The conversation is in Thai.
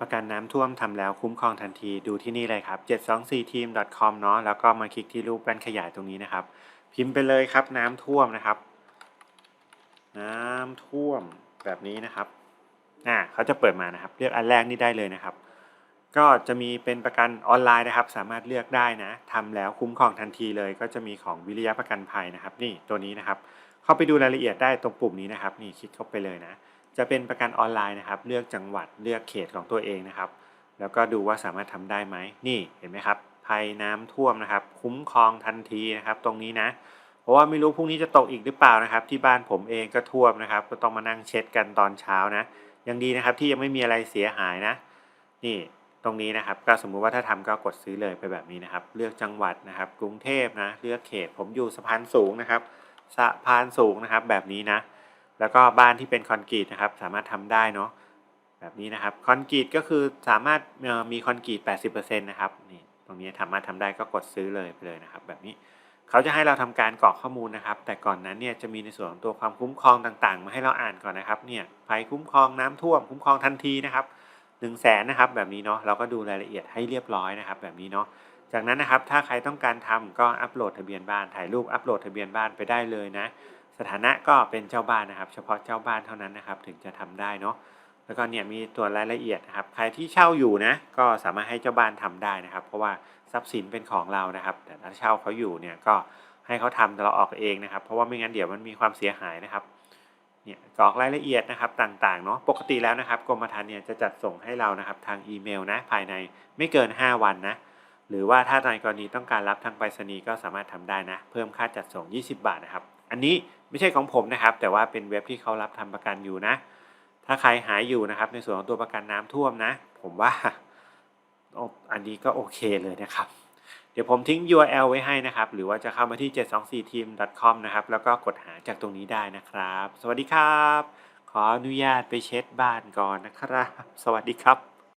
ประกันน้ำท่วมทำแล้วคุ้มครองทันทีดูที่นี่เลยครับ 724team.com เนาะแล้วก็มาคลิกที่รูปแป้นขยายตรงนี้นะครับ พิมพ์ไปเลยครับน้ำท่วมนะครับ น้ำท่วมแบบนี้นะครับอ่าเขาจะเปิดมานะครับ เลือกอันแรกนี่ได้เลยนะครับ ก็จะมีเป็นประกันออนไลน์นะครับ สามารถเลือกได้นะทำแล้วคุ้มครองทันทีเลย ก็จะมีของวิริยะประกันภัยนะครับ นี่ตัวนี้นะครับ เข้าไปดูรายละเอียดได้ตรงปุ่มนี้นะครับ นี่คลิกเข้าไปเลยนะ จะเป็นประกันออนไลน์นะครับ เลือกจังหวัดเลือกเขตของตัวเองนะครับ แล้วก็ดูว่าสามารถทำได้ไหมนี่เห็นไหมครับภัยน้ำท่วมนะครับ คุ้มครองทันทีนะครับ ตรงนี้นะ เพราะว่าไม่รู้พรุ่งนี้จะตกอีกหรือเปล่านะครับ ที่บ้านผมเองก็ท่วมนะครับ ก็ต้องมานั่งเช็ดกันตอนเช้านะยังดีนะครับที่ยังไม่มีอะไรเสียหายนะ นี่ตรงนี้นะครับ ก็สมมุติว่าถ้าทำก็กดซื้อเลยไปแบบนี้นะครับ เลือกจังหวัดนะครับ กรุงเทพนะ เลือกเขตผมอยู่สะพานสูงนะครับสะพานสูงนะครับ แบบนี้นะ แล้วก็บ้านที่เป็นคอนกรีตนะครับ สามารถทำได้เนาะแบบนี้นะครับคอนกรีตก็คือสามารถมีคอนกรีต80%นะครับนี่ตรงนี้สามารถทำได้ก็กดซื้อเลยไปเลยนะครับ แบบนี้เขาจะให้เราทำการกรอกข้อมูลนะครับ แต่ก่อนนั้นเนี่ยจะมีในส่วนของตัวความคุ้มครองต่างๆ มาให้เราอ่านก่อนนะครับเนี่ยภัยคุ้มครองน้ำท่วมคุ้มครองทันทีนะครับ1 0 0 0 0แสนนะครับแบบนี้เนาะเราก็ดูรายละเอียดให้เรียบร้อยนะครับ แบบนี้เนาะจากนั้นนะครับถ้าใครต้องการทำก็อัปโหลดทะเบียนบ้านถ่ายรูปอัปโหลดทะเบียนบ้านไปได้เลยนะ ถานะก็เป็นเจ้าบ้านนะครับ เฉพาะเจ้าบ้านเท่านั้นนะครับ ถึงจะทำได้เนาะแล้วก็เนี่ยมีตัวรายละเอียดนะครับ ใครที่เช่าอยู่นะ ก็สามารถให้เจ้าบ้านทำได้นะครับ เพราะว่าทรัพย์สินเป็นของเรานะครับ แต่ถ้าเช่าเขาอยู่เนี่ยก็ให้เขาทำแต่เราออกเองนะครับ เพราะว่าไม่งั้นเดี๋ยวมันมีความเสียหายนะครับเนี่ยกรอกรายละเอียดนะครับต่างๆเนาะปกติแล้วนะครับกรมธรรม์เนี่ยจะจัดส่งให้เรานะครับทางอีเมลนะภายในไม่เกิน 5 วันนะหรือว่าถ้าในกรณีต้องการรับทางไปรษณีย์ก็สามารถทำได้นะ เพิ่มค่าจัดส่ง 20 บาทนะครับ อันนี้ไม่ใช่ของผมนะครับ แต่ว่าเป็นเว็บที่เขารับทำประกันอยู่นะ ถ้าใครหายอยู่นะครับ ในส่วนของตัวประกันน้ำท่วมนะ ผมว่าอ้อันนี้ก็โอเคเลยนะครับ เดี๋ยวผมทิ้ง URL ไว้ให้นะครับ หรือว่าจะเข้ามาที่ 724team.com นะครับ แล้วก็กดหาจากตรงนี้ได้นะครับ สวัสดีครับ ขออนุญาตไปเช็ดบ้านก่อนนะครับ สวัสดีครับ